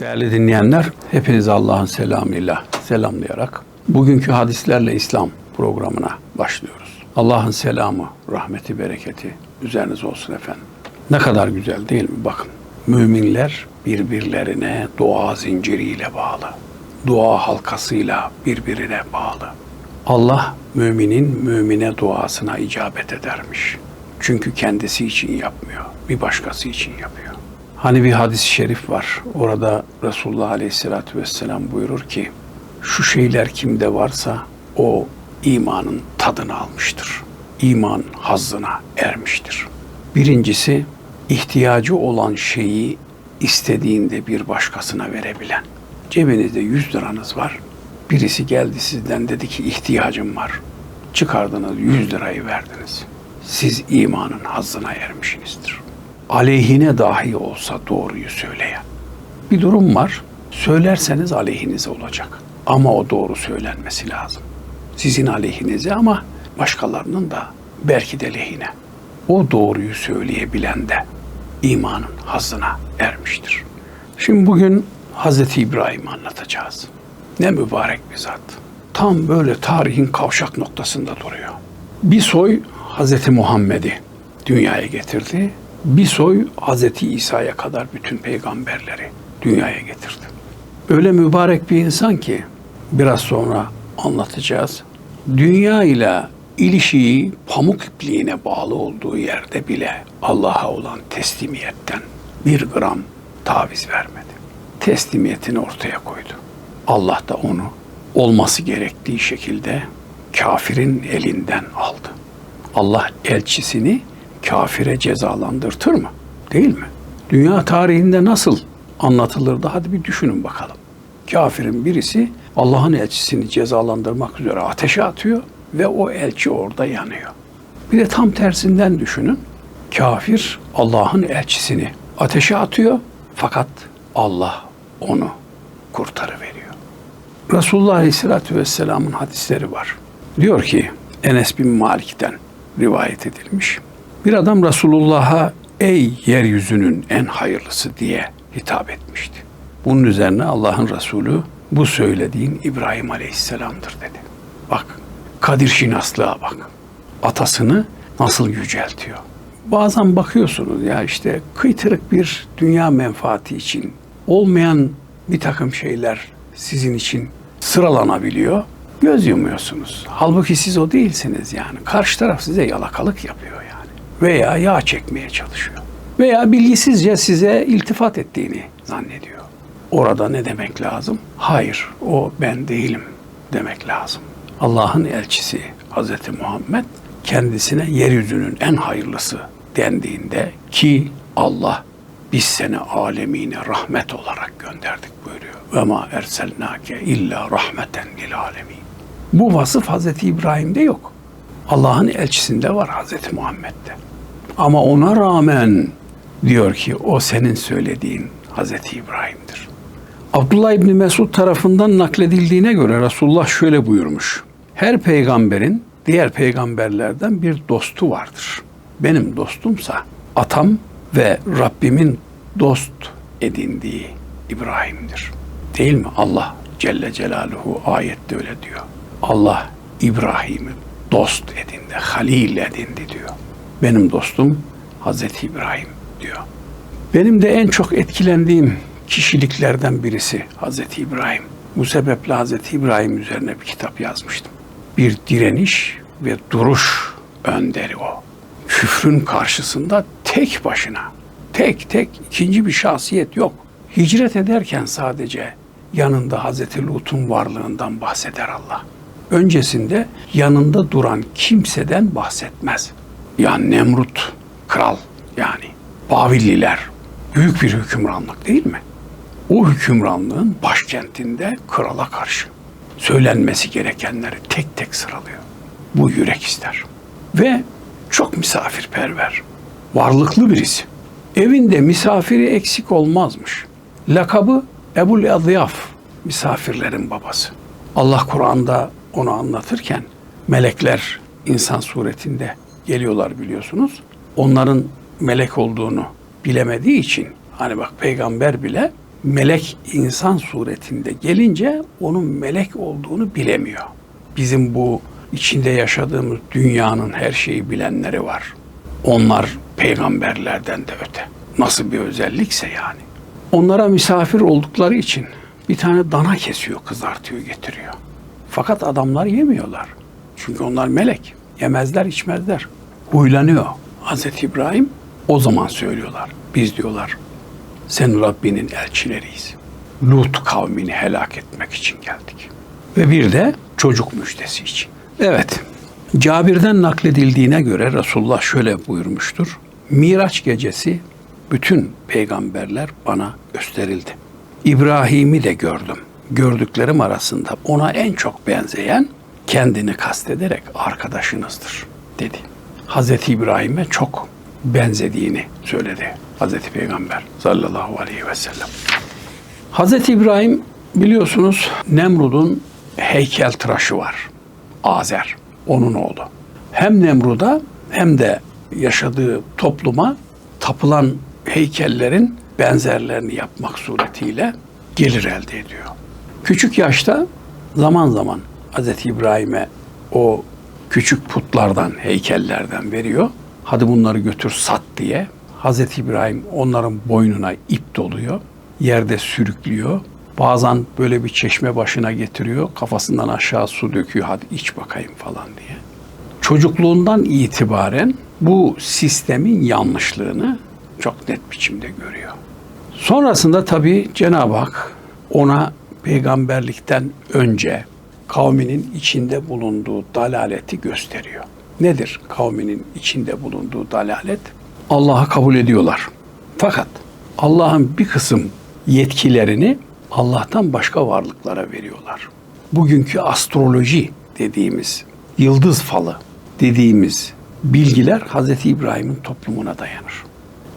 Değerli dinleyenler, hepinizi Allah'ın selamıyla selamlayarak bugünkü hadislerle İslam programına başlıyoruz. Allah'ın selamı, rahmeti, bereketi üzerinize olsun efendim. Ne kadar güzel değil mi? Bakın, müminler birbirlerine dua zinciriyle bağlı. Dua halkasıyla birbirine bağlı. Allah müminin mümine duasına icabet edermiş. Çünkü kendisi için yapmıyor, bir başkası için yapıyor. Hani bir hadis-i şerif var. Orada Resulullah Aleyhisselatü Vesselam buyurur ki, şu şeyler kimde varsa o imanın tadını almıştır. İman hazzına ermiştir. Birincisi, ihtiyacı olan şeyi istediğinde bir başkasına verebilen. Cebinizde 100 liranız var. Birisi geldi sizden dedi ki ihtiyacım var. Çıkardınız 100 lirayı verdiniz. Siz imanın hazzına ermişsinizdir aleyhine dahi olsa doğruyu söyleyen. Bir durum var. Söylerseniz aleyhinize olacak. Ama o doğru söylenmesi lazım. Sizin aleyhinize ama başkalarının da belki de lehine. O doğruyu söyleyebilen de imanın hazzına ermiştir. Şimdi bugün Hazreti İbrahim'i anlatacağız. Ne mübarek bir zat. Tam böyle tarihin kavşak noktasında duruyor. Bir soy Hazreti Muhammed'i dünyaya getirdi bir soy Hazreti İsa'ya kadar bütün peygamberleri dünyaya getirdi. Öyle mübarek bir insan ki biraz sonra anlatacağız. Dünya ile ilişiği pamuk ipliğine bağlı olduğu yerde bile Allah'a olan teslimiyetten bir gram taviz vermedi. Teslimiyetini ortaya koydu. Allah da onu olması gerektiği şekilde kafirin elinden aldı. Allah elçisini kafire cezalandırtır mı? Değil mi? Dünya tarihinde nasıl anlatılırdı? Hadi bir düşünün bakalım. Kafirin birisi Allah'ın elçisini cezalandırmak üzere ateşe atıyor ve o elçi orada yanıyor. Bir de tam tersinden düşünün. Kafir Allah'ın elçisini ateşe atıyor fakat Allah onu kurtarıveriyor. Resulullah Aleyhisselatü Vesselam'ın hadisleri var. Diyor ki Enes bin Malik'ten rivayet edilmiş. Bir adam Resulullah'a ey yeryüzünün en hayırlısı diye hitap etmişti. Bunun üzerine Allah'ın Resulü bu söylediğin İbrahim Aleyhisselam'dır dedi. Bak Kadir Şinaslığa bak. Atasını nasıl yüceltiyor. Bazen bakıyorsunuz ya işte kıytırık bir dünya menfaati için olmayan bir takım şeyler sizin için sıralanabiliyor. Göz yumuyorsunuz. Halbuki siz o değilsiniz yani. Karşı taraf size yalakalık yapıyor veya yağ çekmeye çalışıyor. Veya bilgisizce size iltifat ettiğini zannediyor. Orada ne demek lazım? Hayır, o ben değilim demek lazım. Allah'ın elçisi Hz. Muhammed kendisine yeryüzünün en hayırlısı dendiğinde ki Allah biz seni alemine rahmet olarak gönderdik buyuruyor. Ve ma erselnake illa rahmeten lil alemin. Bu vasıf Hazreti İbrahim'de yok. Allah'ın elçisinde var Hazreti Muhammed'de. Ama ona rağmen diyor ki o senin söylediğin Hazreti İbrahim'dir. Abdullah İbni Mesud tarafından nakledildiğine göre Resulullah şöyle buyurmuş. Her peygamberin diğer peygamberlerden bir dostu vardır. Benim dostumsa atam ve Rabbimin dost edindiği İbrahim'dir. Değil mi? Allah Celle Celaluhu ayette öyle diyor. Allah İbrahim'i dost edindi, halil edindi diyor. Benim dostum Hazreti İbrahim diyor. Benim de en çok etkilendiğim kişiliklerden birisi Hazreti İbrahim. Bu sebeple Hazreti İbrahim üzerine bir kitap yazmıştım. Bir direniş ve duruş önderi o. Küfrün karşısında tek başına, tek tek ikinci bir şahsiyet yok. Hicret ederken sadece yanında Hazreti Lut'un varlığından bahseder Allah. Öncesinde yanında duran kimseden bahsetmez. Yani Nemrut kral yani Babilliler büyük bir hükümranlık değil mi? O hükümranlığın başkentinde krala karşı söylenmesi gerekenleri tek tek sıralıyor. Bu yürek ister. Ve çok misafirperver, varlıklı birisi. Evinde misafiri eksik olmazmış. Lakabı Ebul Azyaf, misafirlerin babası. Allah Kur'an'da onu anlatırken melekler insan suretinde geliyorlar biliyorsunuz. Onların melek olduğunu bilemediği için hani bak peygamber bile melek insan suretinde gelince onun melek olduğunu bilemiyor. Bizim bu içinde yaşadığımız dünyanın her şeyi bilenleri var. Onlar peygamberlerden de öte. Nasıl bir özellikse yani. Onlara misafir oldukları için bir tane dana kesiyor, kızartıyor, getiriyor. Fakat adamlar yemiyorlar. Çünkü onlar melek. Yemezler, içmezler. Huylanıyor. Hazreti İbrahim o zaman söylüyorlar. Biz diyorlar sen Rabbinin elçileriyiz. Lut kavmini helak etmek için geldik. Ve bir de çocuk müjdesi için. Evet, Cabir'den nakledildiğine göre Resulullah şöyle buyurmuştur. Miraç gecesi bütün peygamberler bana gösterildi. İbrahim'i de gördüm. Gördüklerim arasında ona en çok benzeyen kendini kastederek arkadaşınızdır dedi. Hazreti İbrahim'e çok benzediğini söyledi Hazreti Peygamber sallallahu aleyhi ve sellem. Hazreti İbrahim biliyorsunuz Nemrud'un heykel tıraşı var. Azer, onun oğlu. Hem Nemrud'a hem de yaşadığı topluma tapılan heykellerin benzerlerini yapmak suretiyle gelir elde ediyor. Küçük yaşta zaman zaman Hazreti İbrahim'e o küçük putlardan, heykellerden veriyor. Hadi bunları götür sat diye. Hazreti İbrahim onların boynuna ip doluyor. Yerde sürüklüyor. Bazen böyle bir çeşme başına getiriyor. Kafasından aşağı su döküyor. Hadi iç bakayım falan diye. Çocukluğundan itibaren bu sistemin yanlışlığını çok net biçimde görüyor. Sonrasında tabii Cenab-ı Hak ona peygamberlikten önce kavminin içinde bulunduğu dalaleti gösteriyor. Nedir kavminin içinde bulunduğu dalalet? Allah'ı kabul ediyorlar. Fakat Allah'ın bir kısım yetkilerini Allah'tan başka varlıklara veriyorlar. Bugünkü astroloji dediğimiz, yıldız falı dediğimiz bilgiler Hazreti İbrahim'in toplumuna dayanır.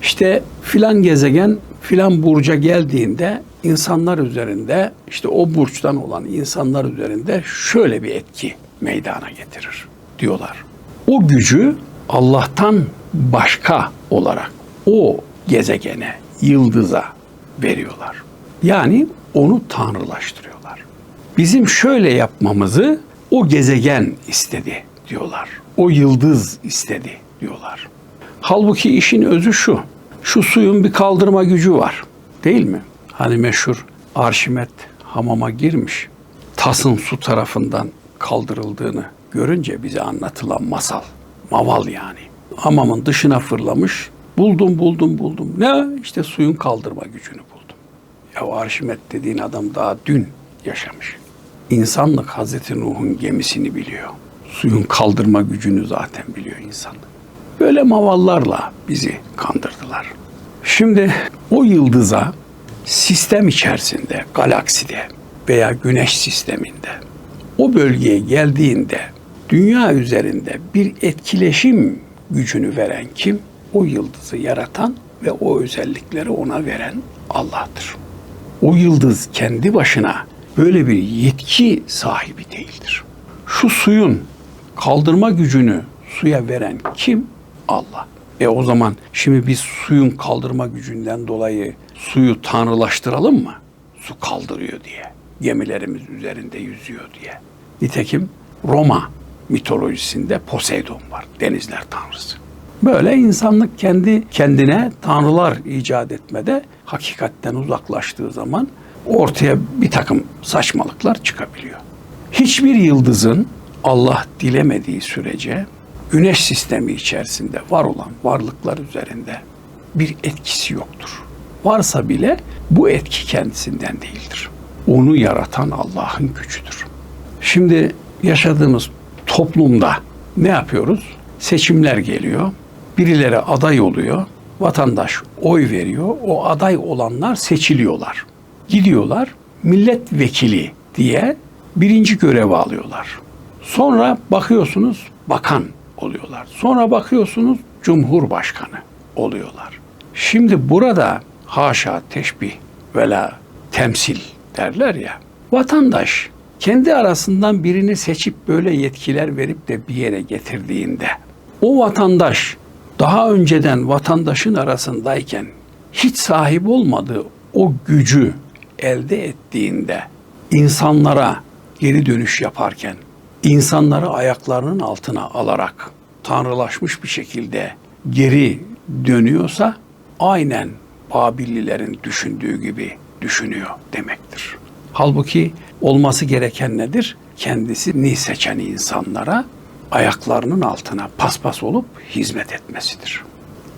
İşte filan gezegen filan burca geldiğinde insanlar üzerinde işte o burçtan olan insanlar üzerinde şöyle bir etki meydana getirir diyorlar. O gücü Allah'tan başka olarak o gezegene, yıldıza veriyorlar. Yani onu tanrılaştırıyorlar. Bizim şöyle yapmamızı o gezegen istedi diyorlar. O yıldız istedi diyorlar. Halbuki işin özü şu. Şu suyun bir kaldırma gücü var. Değil mi? Hani meşhur Arşimet hamama girmiş. Tasın su tarafından kaldırıldığını görünce bize anlatılan masal. Maval yani. Hamamın dışına fırlamış. Buldum buldum buldum. Ne? İşte suyun kaldırma gücünü buldum. Ya Arşimet dediğin adam daha dün yaşamış. İnsanlık Hazreti Nuh'un gemisini biliyor. Suyun kaldırma gücünü zaten biliyor insanlık. Böyle mavallarla bizi kandırdılar. Şimdi o yıldıza sistem içerisinde, galakside veya güneş sisteminde o bölgeye geldiğinde dünya üzerinde bir etkileşim gücünü veren kim? O yıldızı yaratan ve o özellikleri ona veren Allah'tır. O yıldız kendi başına böyle bir yetki sahibi değildir. Şu suyun kaldırma gücünü suya veren kim? Allah. E o zaman şimdi biz suyun kaldırma gücünden dolayı suyu tanrılaştıralım mı? Su kaldırıyor diye. Gemilerimiz üzerinde yüzüyor diye. Nitekim Roma mitolojisinde Poseidon var. Denizler tanrısı. Böyle insanlık kendi kendine tanrılar icat etmede hakikatten uzaklaştığı zaman ortaya bir takım saçmalıklar çıkabiliyor. Hiçbir yıldızın Allah dilemediği sürece güneş sistemi içerisinde var olan varlıklar üzerinde bir etkisi yoktur. Varsa bile bu etki kendisinden değildir. Onu yaratan Allah'ın gücüdür. Şimdi yaşadığımız toplumda ne yapıyoruz? Seçimler geliyor. Birileri aday oluyor. Vatandaş oy veriyor. O aday olanlar seçiliyorlar. Gidiyorlar milletvekili diye birinci görev alıyorlar. Sonra bakıyorsunuz bakan oluyorlar. Sonra bakıyorsunuz cumhurbaşkanı oluyorlar. Şimdi burada haşa teşbih vela temsil derler ya. Vatandaş kendi arasından birini seçip böyle yetkiler verip de bir yere getirdiğinde o vatandaş daha önceden vatandaşın arasındayken hiç sahip olmadığı o gücü elde ettiğinde insanlara geri dönüş yaparken insanları ayaklarının altına alarak tanrılaşmış bir şekilde geri dönüyorsa aynen Babillilerin düşündüğü gibi düşünüyor demektir. Halbuki olması gereken nedir? Kendisini seçen insanlara ayaklarının altına paspas olup hizmet etmesidir.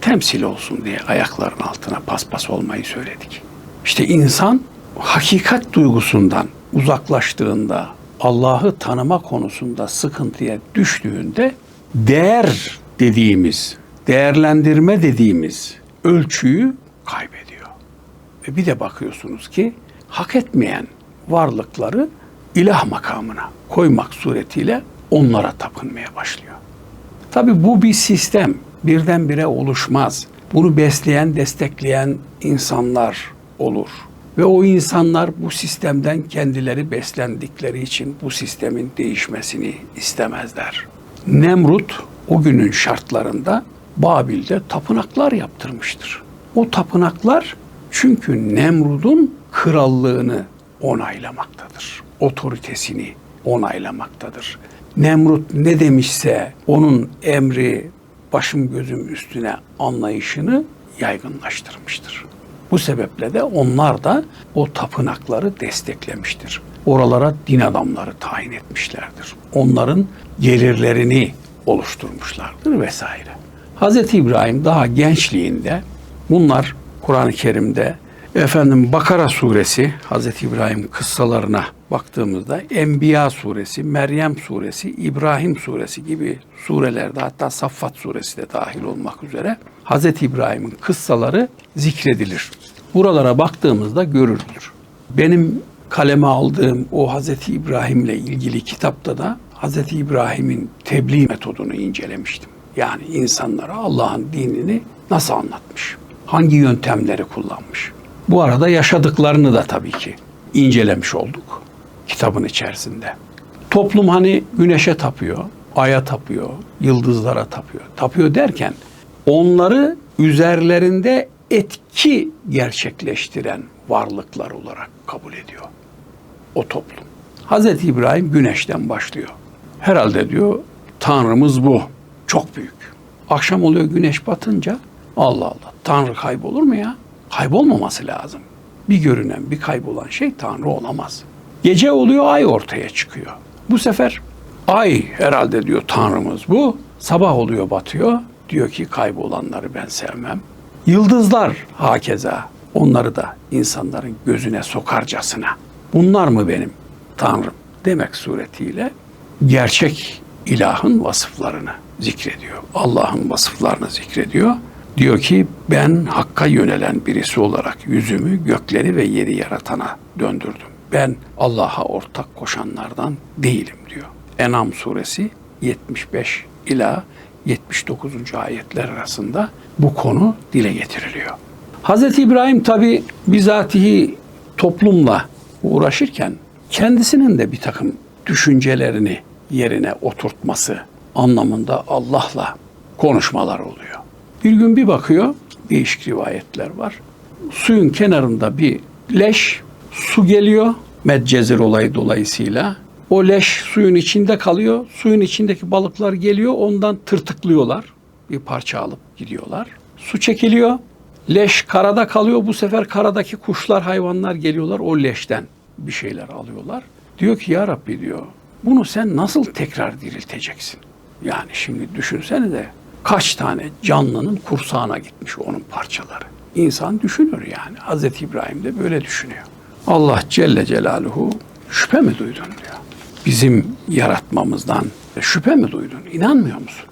Temsil olsun diye ayaklarının altına paspas olmayı söyledik. İşte insan hakikat duygusundan uzaklaştığında, Allah'ı tanıma konusunda sıkıntıya düştüğünde değer dediğimiz, değerlendirme dediğimiz ölçüyü kaybediyor. Ve bir de bakıyorsunuz ki hak etmeyen varlıkları ilah makamına koymak suretiyle onlara tapınmaya başlıyor. Tabi bu bir sistem. Birdenbire oluşmaz. Bunu besleyen, destekleyen insanlar olur. Ve o insanlar bu sistemden kendileri beslendikleri için bu sistemin değişmesini istemezler. Nemrut o günün şartlarında Babil'de tapınaklar yaptırmıştır. O tapınaklar çünkü Nemrud'un krallığını onaylamaktadır. Otoritesini onaylamaktadır. Nemrut ne demişse onun emri başım gözüm üstüne anlayışını yaygınlaştırmıştır. Bu sebeple de onlar da o tapınakları desteklemiştir. Oralara din adamları tayin etmişlerdir. Onların gelirlerini oluşturmuşlardır vesaire. Hz. İbrahim daha gençliğinde bunlar Kur'an-ı Kerim'de efendim Bakara suresi Hz. İbrahim kıssalarına baktığımızda Enbiya suresi, Meryem suresi, İbrahim suresi gibi surelerde hatta Saffat suresi de dahil olmak üzere Hz. İbrahim'in kıssaları zikredilir. Buralara baktığımızda görülür. Benim kaleme aldığım o Hz. İbrahim'le ilgili kitapta da Hz. İbrahim'in tebliğ metodunu incelemiştim. Yani insanlara Allah'ın dinini nasıl anlatmış? Hangi yöntemleri kullanmış? Bu arada yaşadıklarını da tabii ki incelemiş olduk kitabın içerisinde. Toplum hani güneşe tapıyor, aya tapıyor, yıldızlara tapıyor. Tapıyor derken onları üzerlerinde etki gerçekleştiren varlıklar olarak kabul ediyor o toplum. Hazreti İbrahim güneşten başlıyor. Herhalde diyor Tanrımız bu. Çok büyük. Akşam oluyor güneş batınca Allah Allah Tanrı kaybolur mu ya? Kaybolmaması lazım. Bir görünen bir kaybolan şey Tanrı olamaz. Gece oluyor ay ortaya çıkıyor. Bu sefer ay herhalde diyor Tanrımız bu. Sabah oluyor batıyor. Diyor ki kaybolanları ben sevmem. Yıldızlar hakeza onları da insanların gözüne sokarcasına. Bunlar mı benim Tanrım demek suretiyle gerçek ilahın vasıflarını zikrediyor. Allah'ın vasıflarını zikrediyor. Diyor ki ben hakka yönelen birisi olarak yüzümü gökleri ve yeri yaratana döndürdüm. Ben Allah'a ortak koşanlardan değilim diyor. Enam suresi 75 ila 79. ayetler arasında bu konu dile getiriliyor. Hz. İbrahim tabi bizatihi toplumla uğraşırken kendisinin de bir takım düşüncelerini yerine oturtması anlamında Allah'la konuşmalar oluyor. Bir gün bir bakıyor, değişik rivayetler var. Suyun kenarında bir leş, su geliyor, Medcezir olayı dolayısıyla. O leş suyun içinde kalıyor. Suyun içindeki balıklar geliyor, ondan tırtıklıyorlar. Bir parça alıp gidiyorlar. Su çekiliyor. Leş karada kalıyor. Bu sefer karadaki kuşlar, hayvanlar geliyorlar. O leşten bir şeyler alıyorlar. Diyor ki ya Rabbi diyor, bunu sen nasıl tekrar dirilteceksin? Yani şimdi düşünsene de kaç tane canlının kursağına gitmiş onun parçaları. İnsan düşünür yani. Hazreti İbrahim de böyle düşünüyor. Allah Celle Celaluhu şüphe mi duydun diyor. Bizim yaratmamızdan şüphe mi duydun? İnanmıyor musun?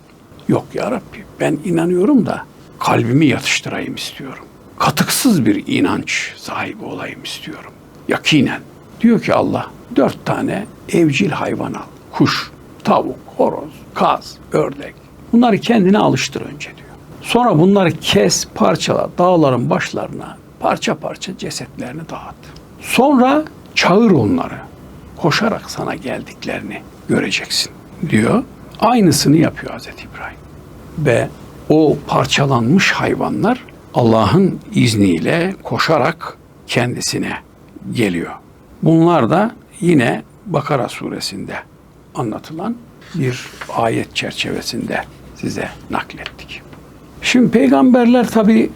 Yok ya Rabbi ben inanıyorum da kalbimi yatıştırayım istiyorum. Katıksız bir inanç sahibi olayım istiyorum. Yakinen. Diyor ki Allah dört tane evcil hayvan al. Kuş, tavuk, horoz, kaz, ördek. Bunları kendine alıştır önce diyor. Sonra bunları kes, parçala, dağların başlarına parça parça cesetlerini dağıt. Sonra çağır onları. Koşarak sana geldiklerini göreceksin diyor. Aynısını yapıyor Hazreti İbrahim. Ve o parçalanmış hayvanlar Allah'ın izniyle koşarak kendisine geliyor. Bunlar da yine Bakara suresinde anlatılan bir ayet çerçevesinde size naklettik. Şimdi peygamberler tabi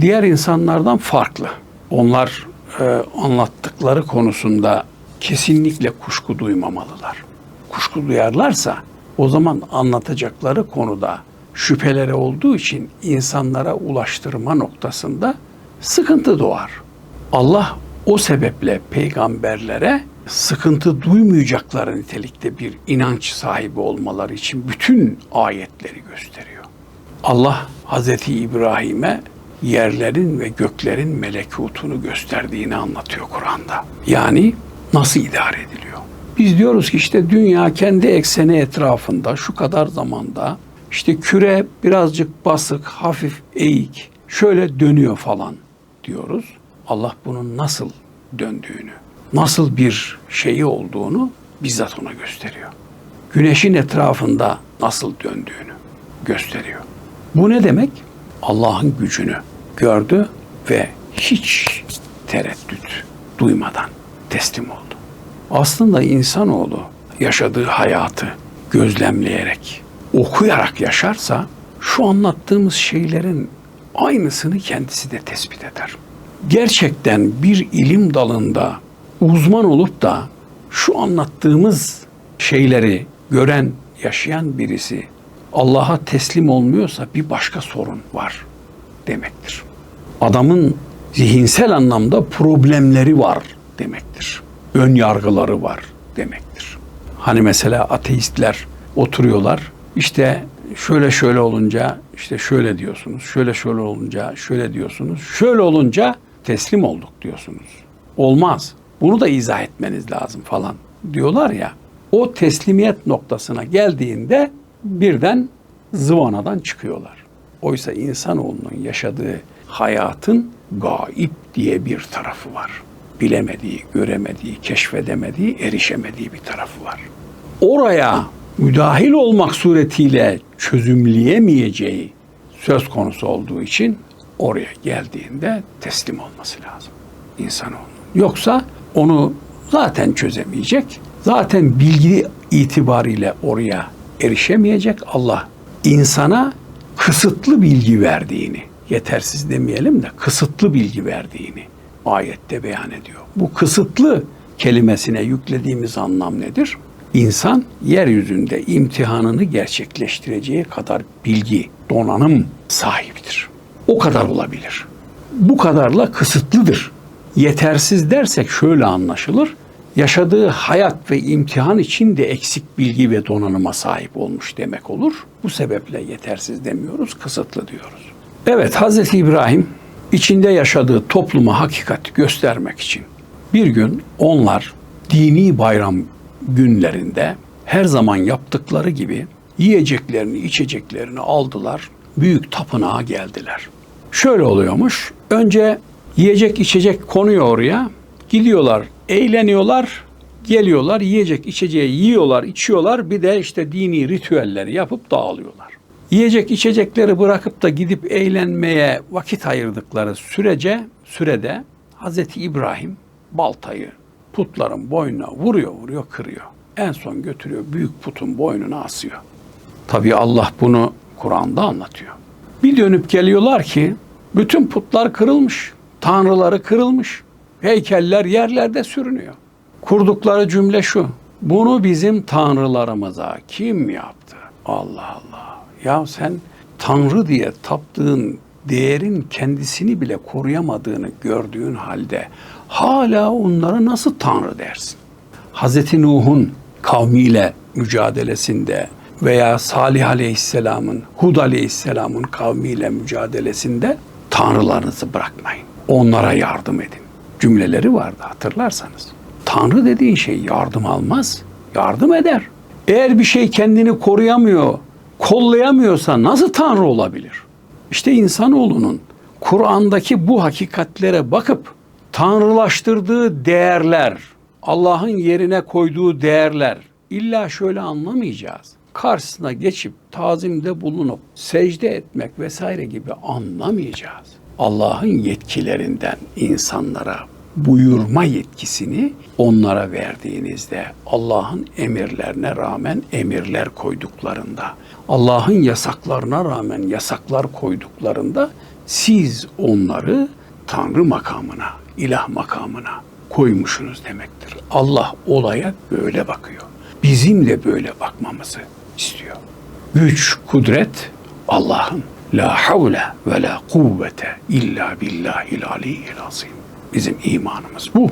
diğer insanlardan farklı. Onlar e, anlattıkları konusunda kesinlikle kuşku duymamalılar. Kuşku duyarlarsa o zaman anlatacakları konuda şüpheleri olduğu için insanlara ulaştırma noktasında sıkıntı doğar. Allah o sebeple peygamberlere sıkıntı duymayacakları nitelikte bir inanç sahibi olmaları için bütün ayetleri gösteriyor. Allah Hazreti İbrahim'e yerlerin ve göklerin melekutunu gösterdiğini anlatıyor Kur'an'da. Yani nasıl idare ediliyor? Biz diyoruz ki işte dünya kendi ekseni etrafında şu kadar zamanda işte küre birazcık basık, hafif eğik, şöyle dönüyor falan diyoruz. Allah bunun nasıl döndüğünü, nasıl bir şeyi olduğunu bizzat ona gösteriyor. Güneşin etrafında nasıl döndüğünü gösteriyor. Bu ne demek? Allah'ın gücünü gördü ve hiç tereddüt duymadan teslim oldu. Aslında insanoğlu yaşadığı hayatı gözlemleyerek, okuyarak yaşarsa şu anlattığımız şeylerin aynısını kendisi de tespit eder. Gerçekten bir ilim dalında uzman olup da şu anlattığımız şeyleri gören, yaşayan birisi Allah'a teslim olmuyorsa bir başka sorun var demektir. Adamın zihinsel anlamda problemleri var demektir. Ön yargıları var demektir. Hani mesela ateistler oturuyorlar. İşte şöyle şöyle olunca işte şöyle diyorsunuz. Şöyle şöyle olunca şöyle diyorsunuz. Şöyle olunca teslim olduk diyorsunuz. Olmaz. Bunu da izah etmeniz lazım falan diyorlar ya. O teslimiyet noktasına geldiğinde birden zıvanadan çıkıyorlar. Oysa insanoğlunun yaşadığı hayatın gaip diye bir tarafı var. Bilemediği, göremediği, keşfedemediği, erişemediği bir tarafı var. Oraya müdahil olmak suretiyle çözümleyemeyeceği söz konusu olduğu için oraya geldiğinde teslim olması lazım insanoğlu. Yoksa onu zaten çözemeyecek. Zaten bilgi itibariyle oraya erişemeyecek. Allah insana kısıtlı bilgi verdiğini, yetersiz demeyelim de kısıtlı bilgi verdiğini ayette beyan ediyor. Bu kısıtlı kelimesine yüklediğimiz anlam nedir? İnsan yeryüzünde imtihanını gerçekleştireceği kadar bilgi, donanım sahibidir. O kadar olabilir. Bu kadarla kısıtlıdır. Yetersiz dersek şöyle anlaşılır. Yaşadığı hayat ve imtihan için de eksik bilgi ve donanıma sahip olmuş demek olur. Bu sebeple yetersiz demiyoruz, kısıtlı diyoruz. Evet, Hazreti İbrahim içinde yaşadığı topluma hakikati göstermek için bir gün onlar dini bayram günlerinde her zaman yaptıkları gibi yiyeceklerini, içeceklerini aldılar, büyük tapınağa geldiler. Şöyle oluyormuş. Önce yiyecek içecek konuyor oraya. Gidiyorlar, eğleniyorlar, geliyorlar, yiyecek içeceği yiyorlar, içiyorlar. Bir de işte dini ritüelleri yapıp dağılıyorlar. Yiyecek içecekleri bırakıp da gidip eğlenmeye vakit ayırdıkları sürece, sürede Hazreti İbrahim baltayı putların boynuna vuruyor, vuruyor, kırıyor. En son götürüyor büyük putun boynuna asıyor. Tabii Allah bunu Kur'an'da anlatıyor. Bir dönüp geliyorlar ki bütün putlar kırılmış, tanrıları kırılmış, heykeller yerlerde sürünüyor. Kurdukları cümle şu. Bunu bizim tanrılarımıza kim yaptı? Allah Allah. Ya sen tanrı diye taptığın değerin kendisini bile koruyamadığını gördüğün halde hala onları nasıl tanrı dersin? Hazreti Nuh'un kavmiyle mücadelesinde veya Salih Aleyhisselam'ın, Hud Aleyhisselam'ın kavmiyle mücadelesinde tanrılarınızı bırakmayın. Onlara yardım edin. Cümleleri vardı hatırlarsanız. Tanrı dediğin şey yardım almaz, yardım eder. Eğer bir şey kendini koruyamıyor, kollayamıyorsa nasıl Tanrı olabilir? İşte insanoğlunun Kur'an'daki bu hakikatlere bakıp tanrılaştırdığı değerler, Allah'ın yerine koyduğu değerler illa şöyle anlamayacağız. Karşısına geçip tazimde bulunup secde etmek vesaire gibi anlamayacağız. Allah'ın yetkilerinden insanlara buyurma yetkisini onlara verdiğinizde Allah'ın emirlerine rağmen emirler koyduklarında Allah'ın yasaklarına rağmen yasaklar koyduklarında siz onları Tanrı makamına, ilah makamına koymuşsunuz demektir. Allah olaya böyle bakıyor. Bizim de böyle bakmamızı istiyor. Güç, kudret Allah'ın. La havle ve la kuvvete illa billahil aliyyil azim. Bizim imanımız bu.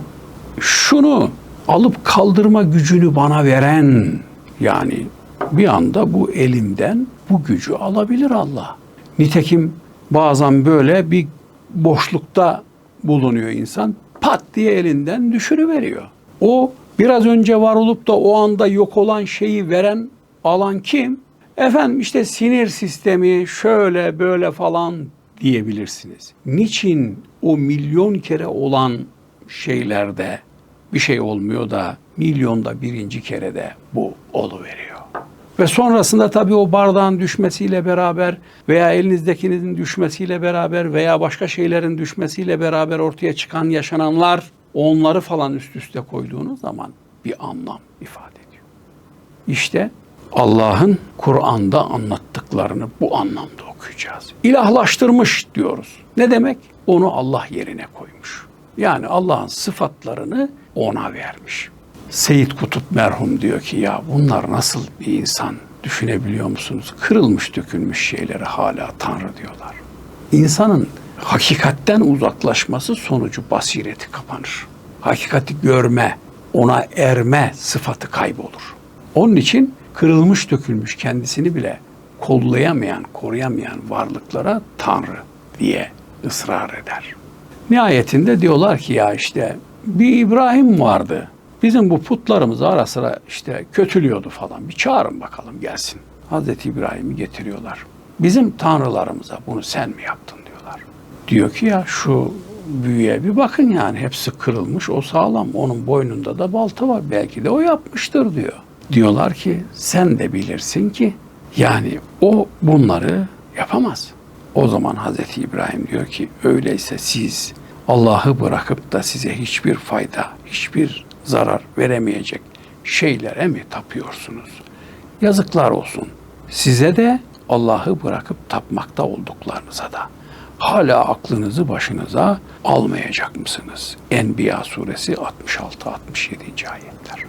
Şunu alıp kaldırma gücünü bana veren yani bir anda bu elimden bu gücü alabilir Allah. Nitekim bazen böyle bir boşlukta bulunuyor insan. Pat diye elinden düşürüveriyor. O biraz önce var olup da o anda yok olan şeyi veren alan kim? Efendim işte sinir sistemi şöyle böyle falan diyebilirsiniz. Niçin o milyon kere olan şeylerde bir şey olmuyor da milyonda birinci kerede bu oluveriyor. Ve sonrasında tabii o bardağın düşmesiyle beraber veya elinizdekinin düşmesiyle beraber veya başka şeylerin düşmesiyle beraber ortaya çıkan yaşananlar onları falan üst üste koyduğunuz zaman bir anlam ifade ediyor. İşte Allah'ın Kur'an'da anlattıklarını bu anlamda okuyacağız. İlahlaştırmış diyoruz. Ne demek? Onu Allah yerine koymuş. Yani Allah'ın sıfatlarını ona vermiş. Seyit Kutup merhum diyor ki ya bunlar nasıl bir insan düşünebiliyor musunuz? Kırılmış dökülmüş şeyleri hala Tanrı diyorlar. İnsanın hakikatten uzaklaşması sonucu basireti kapanır. Hakikati görme, ona erme sıfatı kaybolur. Onun için kırılmış dökülmüş kendisini bile kollayamayan, koruyamayan varlıklara Tanrı diye ısrar eder. Nihayetinde diyorlar ki ya işte bir İbrahim vardı. Bizim bu putlarımızı ara sıra işte kötülüyordu falan. Bir çağırın bakalım gelsin. Hazreti İbrahim'i getiriyorlar. Bizim tanrılarımıza bunu sen mi yaptın diyorlar. Diyor ki ya şu büyüye bir bakın yani hepsi kırılmış o sağlam. Onun boynunda da balta var belki de o yapmıştır diyor. Diyorlar ki sen de bilirsin ki yani o bunları yapamaz. O zaman Hazreti İbrahim diyor ki öyleyse siz Allah'ı bırakıp da size hiçbir fayda, hiçbir zarar veremeyecek şeylere mi tapıyorsunuz? Yazıklar olsun. Size de Allah'ı bırakıp tapmakta olduklarınıza da hala aklınızı başınıza almayacak mısınız? Enbiya suresi 66-67. ayetler.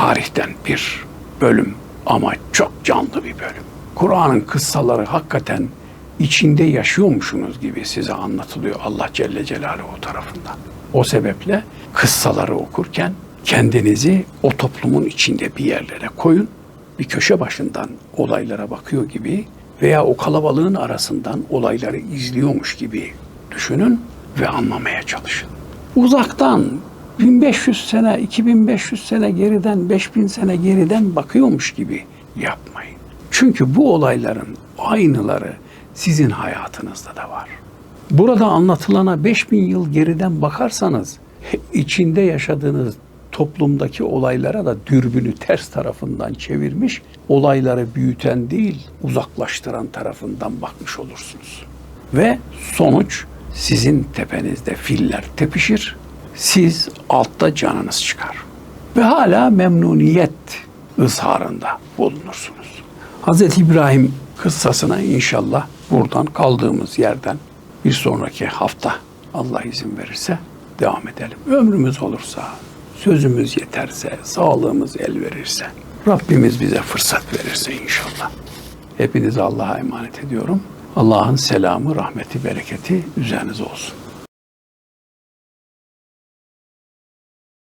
Tarihten bir bölüm ama çok canlı bir bölüm. Kur'an'ın kıssaları hakikaten içinde yaşıyormuşsunuz gibi size anlatılıyor Allah Celle Celaluhu tarafından. O sebeple kıssaları okurken kendinizi o toplumun içinde bir yerlere koyun. Bir köşe başından olaylara bakıyor gibi veya o kalabalığın arasından olayları izliyormuş gibi düşünün ve anlamaya çalışın. Uzaktan 1500 sene, 2500 sene geriden, 5000 sene geriden bakıyormuş gibi yapmayın. Çünkü bu olayların aynıları sizin hayatınızda da var. Burada anlatılana 5000 yıl geriden bakarsanız içinde yaşadığınız toplumdaki olaylara da dürbünü ters tarafından çevirmiş, olayları büyüten değil, uzaklaştıran tarafından bakmış olursunuz. Ve sonuç sizin tepenizde filler tepişir, siz altta canınız çıkar. Ve hala memnuniyet ızharında bulunursunuz. Hz. İbrahim kıssasına inşallah buradan kaldığımız yerden bir sonraki hafta Allah izin verirse devam edelim. Ömrümüz olursa, sözümüz yeterse, sağlığımız el verirse, Rabbimiz bize fırsat verirse inşallah. Hepinizi Allah'a emanet ediyorum. Allah'ın selamı, rahmeti, bereketi üzerinize olsun.